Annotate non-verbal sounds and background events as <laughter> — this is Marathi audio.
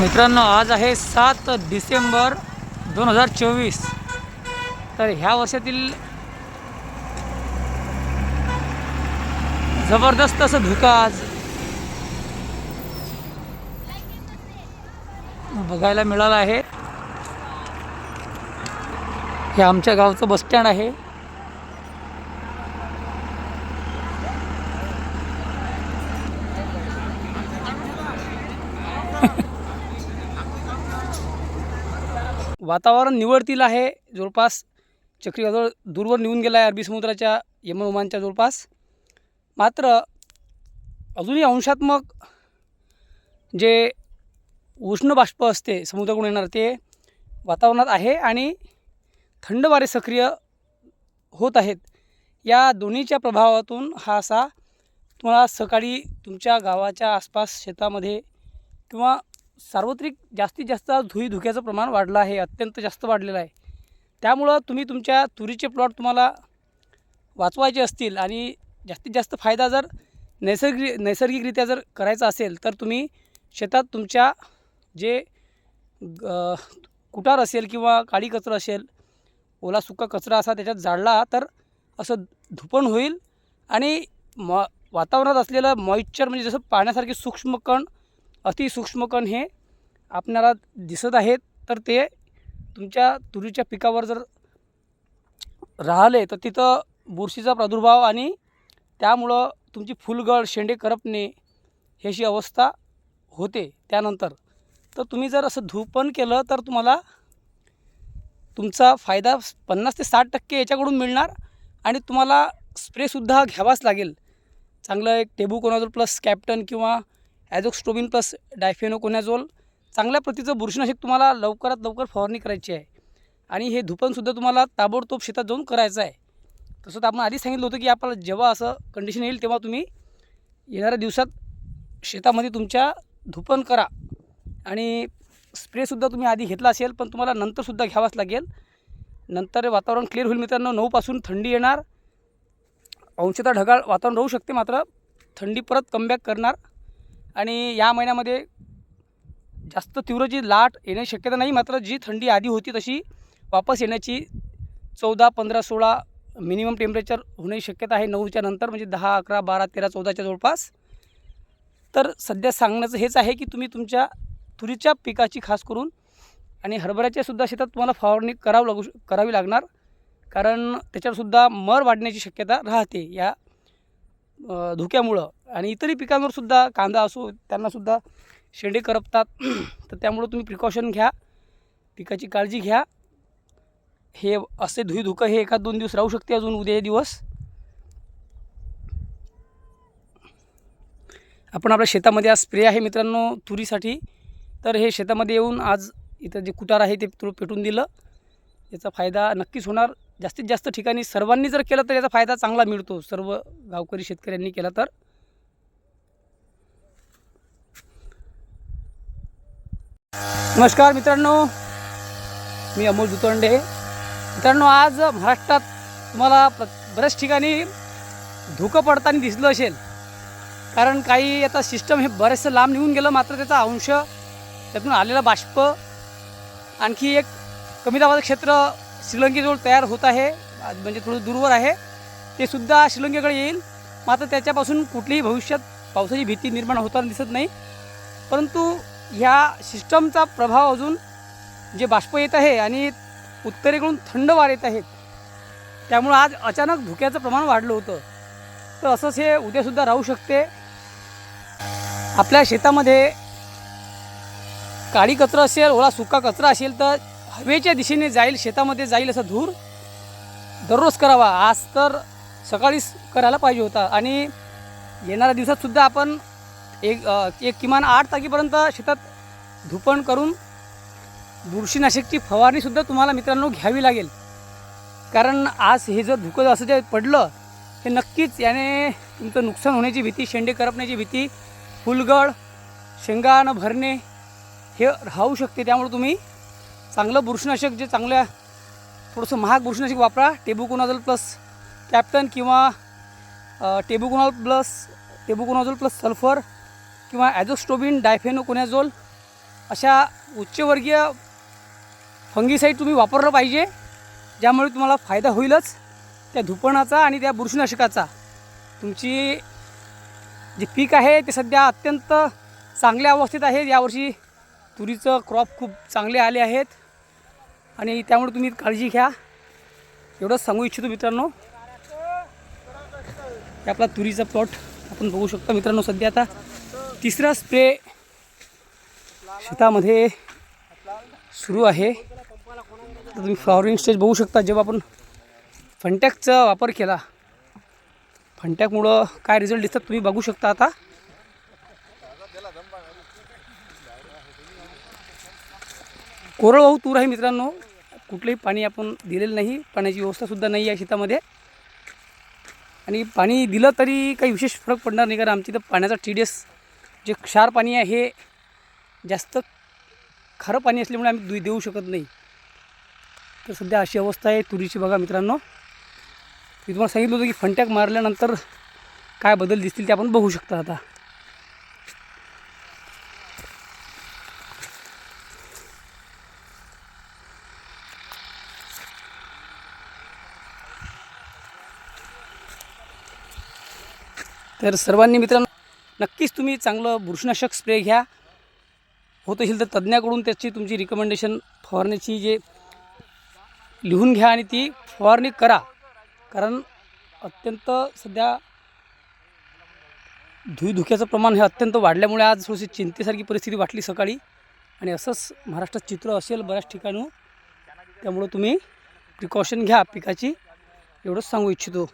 मित्रांनो आज आहे सात डिसेंबर दोन हजार चोवीस. तर ह्या वर्षातील जबरदस्त असं धुकं आज. बघायला मिळालं आहे. हे आमच्या गावचं बसस्टँड आहे. वातावरण निवडतील आहे जवळपास चक्रीवादळ दूरवर निघून गेला आहे अरबी समुद्राच्या यमनुमानच्या जवळपास. मात्र अजूनही अंशात्मक जे उष्ण बाष्प असते समुद्राकडून येणार ते वातावरणात आहे आणि थंड वारे सक्रिय होत आहेत. या दोन्हीच्या प्रभावातून हा असा तुम्हाला सकाळी तुमच्या गावाच्या आसपास शेतामध्ये किंवा सार्वत्रिक जास्तीत जास्त धुई धुक्याचं प्रमाण वाढलं आहे अत्यंत जास्त वाढलेलं आहे. त्यामुळं तुम्ही तुमच्या तुरीचे प्लॉट तुम्हाला वाचवायचे असतील आणि जास्तीत जास्त फायदा जर नैसर्गिक नैसर्गिकरित्या जर करायचा असेल तर तुम्ही शेतात तुमच्या जे ग- कुटार असेल किंवा काळी कचरा असेल ओला सुका कचरा असा त्याच्यात जाळला तर असं धुपण होईल आणि म वातावरणात असलेलं मॉइश्चर म्हणजे जसं पाण्यासारखे सूक्ष्म कण अतिसूक्ष्मकण हे आपणाला दिसत आहेत तर ते तुमच्या तुरीच्या पिकावर जर राहिले तर तिथं बुरशीचा प्रादुर्भाव आणि त्यामुळं तुमची फुलगळ शेंडे करपणे ही अशी अवस्था होते त्यानंतर. तर तुम्ही जर असं धूपन केलं तर तुम्हाला तुमचा फायदा पन्नास ते साठ टक्के याच्याकडून मिळणार आणि तुम्हाला स्प्रेसुद्धा घ्यावाच लागेल. चांगलं एक टेबुकोनाझोल प्लस कॅप्टन किंवा ॲझोक्स्ट्रोबिन प्लस डायफेनोकोनॅझोल चांगल्या प्रतीचं बुरशीनाशक तुम्हाला लवकरात लवकर फवारणी करायची आहे. आणि हे धुपनसुद्धा तुम्हाला ताबडतोब शेतात जाऊन करायचं आहे. तसं तर आपण आधीच सांगितलं होतं की आपल्याला जेव्हा असं कंडिशन येईल तेव्हा तुम्ही येणाऱ्या दिवसात शेतामध्ये तुमच्या धुपन करा. आणि स्प्रेसुद्धा तुम्ही आधी घेतला असेल पण तुम्हाला नंतरसुद्धा घ्यावाच लागेल. नंतर वातावरण क्लिअर होईल मित्रांनो. नऊपासून थंडी येणार. अंशतः ढगाळ वातावरण राहू शकते मात्र थंडी परत कमबॅक करणार. आणि या महिन्यामध्ये जास्त तीव्र जी लाट येण्याची शक्यता नाही मात्र जी थंडी आधी होती तशी वापस येण्याची चौदा पंधरा सोळा मिनिमम टेम्परेचर होण्याची शक्यता आहे नऊच्या नंतर म्हणजे दहा अकरा बारा तेरा चौदाच्या जवळपास. तर सध्या सांगण्याचं हेच आहे की तुम्ही तुमच्या तुरीच्या पिकाची खास करून आणि हरभऱ्याच्यासुद्धा शेतात तुम्हाला फवारणी करावं लागू करावी लागणार. कारण त्याच्यावरसुद्धा मर वाढण्याची शक्यता राहते या धुक्यामुळं. आणि इतरही पिकांवर सुद्धा कांदा असो त्यांनासुद्धा शेंडे करपतात. <clears throat> तर त्यामुळं तुम्ही प्रिकॉशन घ्या. पिकाची काळजी घ्या. हे असे धुई धुकं हे एखाद दोन दिवस राहू शकते अजून उद्या दिवस. आपण आपल्या शेतामध्ये आज स्प्रे आहे मित्रांनो तुरीसाठी. तर हे शेतामध्ये येऊन आज इथं जे कुटार आहे ते थोडं पेटून दिलं. याचा फायदा नक्कीच होणार. जास्तीत जास्त ठिकाणी सर्वांनी जर केलं तर याचा फायदा चांगला मिळतो. सर्व गावकरी शेतकऱ्यांनी केला तर. नमस्कार मित्रांनो. मी अमोल दुतंडे मित्रांनो आज महाराष्ट्रात तुम्हाला बऱ्याच ठिकाणी धुकं पडताना दिसलं असेल. कारण काही आता सिस्टम हे बरेचसं लांब निघून गेलं मात्र त्याचा अंश त्यातून आलेला बाष्प आणखी एक कमी दाबाचं क्षेत्र श्रीलंकेजवळ तयार होत आहे म्हणजे थोडं दूरवर आहे. ते सुद्धा श्रीलंकेकडे येईल. मात्र त्याच्यापासून कुठलीही भविष्यात पावसाची भीती निर्माण होताना दिसत नाही. परंतु ह्या सिस्टमचा प्रभाव अजून जे बाष्प येत आहे आणि उत्तरेकडून थंड वार येत आहेत त्यामुळं आज अचानक धुक्याचं प्रमाण वाढलं होतं. तर असंच हे उद्यासुद्धा राहू शकते. आपल्या शेतामध्ये काळी कचरा असेल ओला सुका कचरा असेल तर हवेच्या दिशेने जाईल शेतामध्ये जाईल असा धूर दररोज करावा. आज तर सकाळीच करायला पाहिजे होता. आणि येणाऱ्या दिवसातसुद्धा आपण एक एक किमान आठ तारखेपर्यंत शेतात धुपण करून बुरशीनाशकची फवारणीसुद्धा तुम्हाला मित्रांनो घ्यावी लागेल. कारण आज हे जर धुकं असं जे पडलं हे नक्कीच याने तुमचं नुकसान होण्याची भीती शेंडे करपण्याची भीती फुलगळ शेंगानं भरणे हे राहू शकते. त्यामुळे तुम्ही चांगलं बुरशीनाशक जे चांगल्या थोडंसं महाग बुरशीनाशक वापरा. टेबुकोनाझोल प्लस कॅप्टन किंवा टेबुकोनाल प्लस टेबुकोनाझोल प्लस सल्फर किंवा ॲझोस्टोबिन डायफेनोकोनॅझोल अशा उच्चवर्गीय फंगीसाईड तुम्ही वापरलं पाहिजे ज्यामुळे तुम्हाला फायदा होईलच. त्या धुपणाचा आणि त्या बुरशीनाशकाचा. तुमची जे पीक आहे ते सध्या अत्यंत चांगल्या अवस्थेत आहे. यावर्षी तुरीचं क्रॉप खूप चांगले आले आहेत. आणि त्यामुळे तुम्ही काळजी घ्या. एवढंच सांगू इच्छितो मित्रांनो. आपला तुरीचा प्लॉट आपण बघू शकतो मित्रांनो सध्या आता. तिसरा स्प्रे शेतामध्ये सुरू आहे. तुम्ही फ्लॉवरिंग स्टेज बघू शकता जेव्हा आपण फंटॅकचा वापर केला. फंटॅकमुळं काय रिझल्ट दिसतात तुम्ही बघू शकता आता. कोरडवाहू तूर आहे मित्रांनो. कुठलंही पाणी आपण दिलेलं नाही पाण्याची व्यवस्थासुद्धा नाही आहे शेतामध्ये. आणि पाणी दिलं तरी काही विशेष फरक पडणार नाही कारण आमची तर पाण्याचा टी डी एस जे क्षार पाणी आहे हे जास्त खारं पाणी असल्यामुळे आम्ही दु देऊ शकत नाही. तर सध्या अशी अवस्था आहे तुरीची. बघा मित्रांनो मी तुम्हाला सांगितलं होतं की फंटॅक मारल्यानंतर काय बदल दिसतील ते आपण बघू शकता आता. तर सर्वांनी मित्रांनो नक्कीच तुम्ही चांगलं बुरशीनाशक स्प्रे घ्या. होत असेल तर तज्ज्ञाकडून त्याची तुमची रिकमेंडेशन फवारण्याची जे लिहून घ्या आणि ती फवारणी करा. कारण अत्यंत सध्या धुईधुक्याचं प्रमाण हे अत्यंत वाढल्यामुळे आज थोडीशी चिंतेसारखी परिस्थिती वाटली सकाळी. आणि असंच महाराष्ट्रात चित्र असेल बऱ्याच ठिकाणी त्यामुळं तुम्ही प्रिकॉशन घ्या पिकाची. एवढंच सांगू इच्छितो.